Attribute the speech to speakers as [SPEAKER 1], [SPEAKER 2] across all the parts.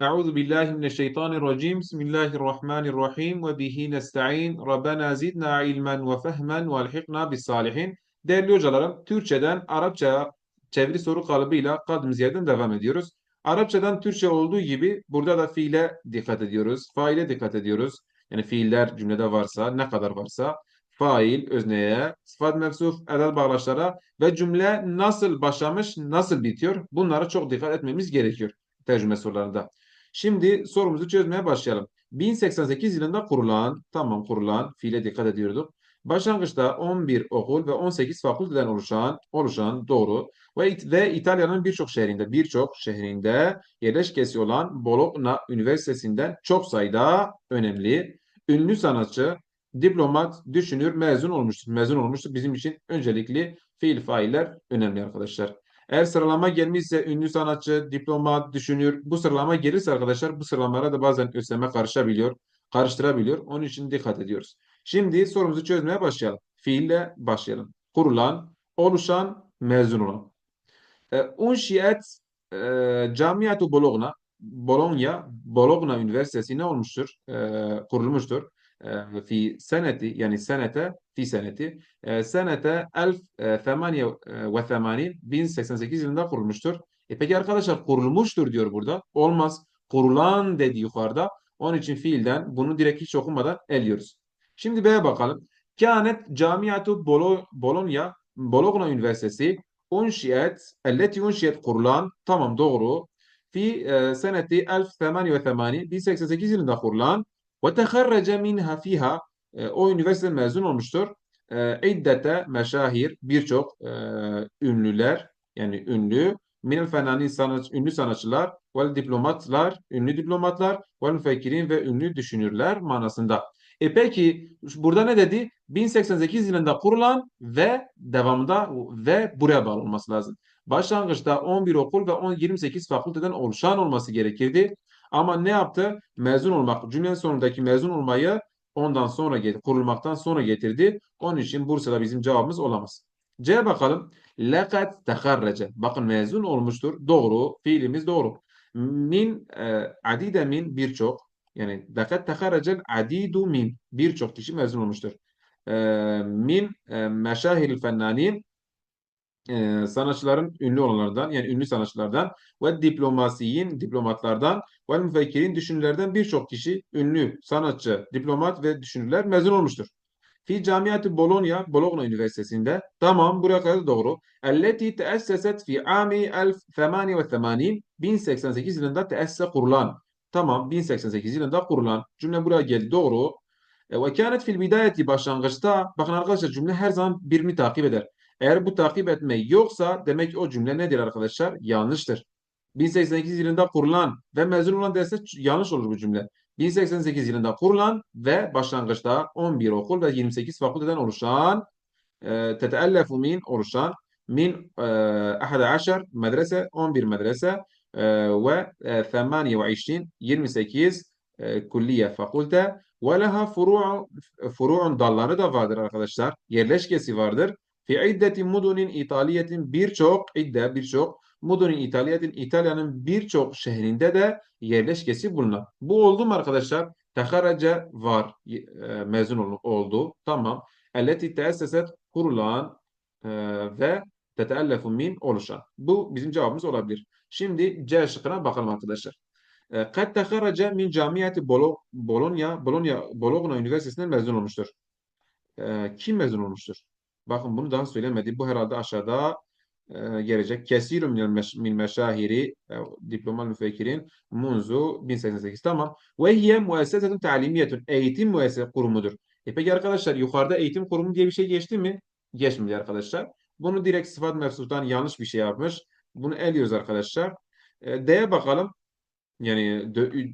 [SPEAKER 1] Euzu billahi mineşşeytanirracim. Bismillahirrahmanirrahim ve bihi nestaîn. Rabbena zidna ilmen ve fehmen ve elhikna bis salihin. Değerli hocalarım, Türkçeden Arapça çeviri soru kalıbıyla kaldığımız yerden devam ediyoruz. Arapçadan Türkçe olduğu gibi burada da fiile dikkat ediyoruz. Faile dikkat ediyoruz. Yani fiiller cümlede varsa, ne kadar varsa fail, özneye, sıfat mevsuf, edel bağlaçlara ve cümle nasıl başlamış, nasıl bitiyor bunlara çok dikkat etmemiz gerekiyor tercüme sorularında. Şimdi sorumuzu çözmeye başlayalım. 1088 yılında kurulan, tamam kurulan, fiile dikkat ediyorduk. Başlangıçta 11 okul ve 18 fakülteden oluşan, oluşan doğru ve, ve İtalya'nın birçok şehrinde, birçok şehrinde yerleşkesi olan Bologna Üniversitesi'nden çok sayıda önemli, ünlü sanatçı, diplomat, düşünür, mezun olmuştur. Mezun olmuştur. Bizim için öncelikli fiil failler önemli arkadaşlar. Eğer sıralama gelmişse ünlü sanatçı, diplomat, düşünür. Bu sıralama gelirse arkadaşlar bu sıralamalara da bazen ÖSYM karışabiliyor, karıştırabiliyor. Onun için dikkat ediyoruz. Şimdi sorumuzu çözmeye başlayalım. Fiille başlayalım. Kurulan, oluşan, mezun olan. E, Unşiyet e, Camiatu Bologna, Bologna, Bologna Üniversitesi ne olmuştur? E, kurulmuştur. في سنة يعني سنة في seneti e, senete 1088 1088 yılında kurulmuştur. E peki arkadaşlar kurulmuştur diyor burada. Olmaz. Kurulan dedi yukarıda. Onun için fiilden bunu direkt hiç okumadan eliyoruz. Şimdi B'ye bakalım. Kânet Camiatu Bologna Bologna Üniversitesi unşiyet elleti unşiyet kurulan tamam doğru fi e, seneti 1088 1088 yılında kurulan ve teharrece minha fiha o üniversite mezun olmuştur. İddete meşahir birçok e, ünlüler yani ünlü minel fenani sanat, ünlü sanatçılar ve diplomatlar, ünlü diplomatlar ve müfekkirin ve ünlü düşünürler manasında. E peki burada ne dedi? 1088 yılında kurulan ve devamında ve buraya bağlı olması lazım. Başlangıçta 11 okul ve 10, 28 fakülteden oluşan olması gerekirdi. Ama ne yaptı? Mezun olmak. Cümlenin sonundaki mezun olmayı ondan sonra getirdi. Kurulmaktan sonra getirdi. Onun için Bursa'da bizim cevabımız olamaz. C bakalım. Lekat teharrece. Bakın mezun olmuştur. Doğru. Fiilimiz doğru. Min e, adide min birçok. Yani lekat teharrecel adidu min. Birçok kişi mezun olmuştur. E, min e, meşahil fennanin e, sanatçıların ünlü olanlardan yani ünlü sanatçılardan ve diplomasiyin diplomatlardan ve müfekkirin düşünürlerden birçok kişi ünlü sanatçı, diplomat ve düşünürler mezun olmuştur. Fi Camiati Bologna, Bologna Üniversitesi'nde tamam buraya kadar doğru. Elleti teesseset fi ami 1088 1088 yılında teessese kurulan. Tamam 1088 yılında kurulan. Cümle buraya geldi doğru. E, ve kânet fil bidayeti başlangıçta bakın arkadaşlar cümle her zaman birini takip eder. Eğer bu takip etme yoksa demek o cümle nedir arkadaşlar? Yanlıştır. 1088 yılında kurulan ve mezun olan derse yanlış olur bu cümle. 1088 yılında kurulan ve başlangıçta 11 okul ve 28 fakülteden oluşan e, teteellefu min oluşan min e, 11 medrese 11 medrese e, ve e, 28 28 e, külliye fakülte ve leha furu'un dalları da vardır arkadaşlar. Yerleşkesi vardır. Fi iddeti mudunin İtaliyetin birçok idde birçok mudunin İtaliyetin İtalya'nın birçok şehrinde de yerleşkesi bulunan. Bu oldu mu arkadaşlar? Teharace var e, mezun oldu. Tamam. Elleti teesseset kurulan e, ve teteellefu min oluşan. Bu bizim cevabımız olabilir. Şimdi C şıkkına bakalım arkadaşlar. E, kad teharace min camiyeti Bologna, Bologna, Bologna Üniversitesi'nden mezun olmuştur. Kim mezun olmuştur? Bakın bunu daha söylemedi. Bu herhalde aşağıda e, gelecek. Kesirun min meşahiri e, diplomal müfekkirin munzu 1088. Tamam. Ve hiye müessesetun talimiyetun. Eğitim müessese kurumudur. E peki arkadaşlar yukarıda eğitim kurumu diye bir şey geçti mi? Geçmedi arkadaşlar. Bunu direkt sıfat mefsudan yanlış bir şey yapmış. Bunu eliyoruz arkadaşlar. E, D'ye bakalım. Yani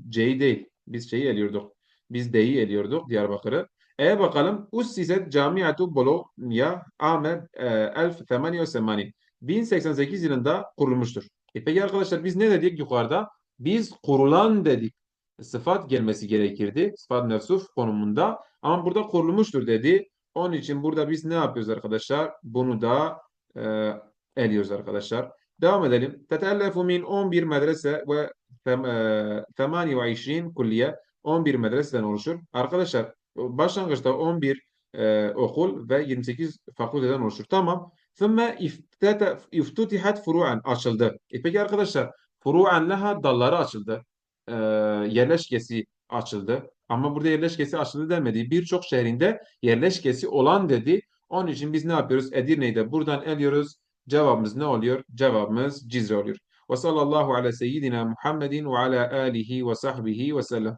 [SPEAKER 1] C'yi değil. Biz şeyi eliyorduk. Biz D'yi eliyorduk Diyarbakır'ı. E bakalım. Ussiset Camiatu Bologna ame e, 1088. 1088 yılında kurulmuştur. E peki arkadaşlar biz ne dedik yukarıda? Biz kurulan dedik. Sıfat gelmesi gerekirdi. Sıfat mevsuf konumunda. Ama burada kurulmuştur dedi. Onun için burada biz ne yapıyoruz arkadaşlar? Bunu da e, eliyoruz arkadaşlar. Devam edelim. Tetellefu min 11 medrese ve tem- e, 28 kulliye 11 medreseden oluşur. Arkadaşlar başlangıçta 11 e, okul ve 28 fakülteden oluşur. Tamam. Thumma iftutihat furu'an açıldı. E peki arkadaşlar furu'an leha dalları açıldı. E, yerleşkesi açıldı. Ama burada yerleşkesi açıldı demedi. Birçok şehrinde yerleşkesi olan dedi. Onun için biz ne yapıyoruz? Edirne'yi de buradan eliyoruz. Cevabımız ne oluyor? Cevabımız Cizre oluyor. Ve sallallahu ala seyyidina Muhammedin ve ala alihi ve sahbihi ve sellem.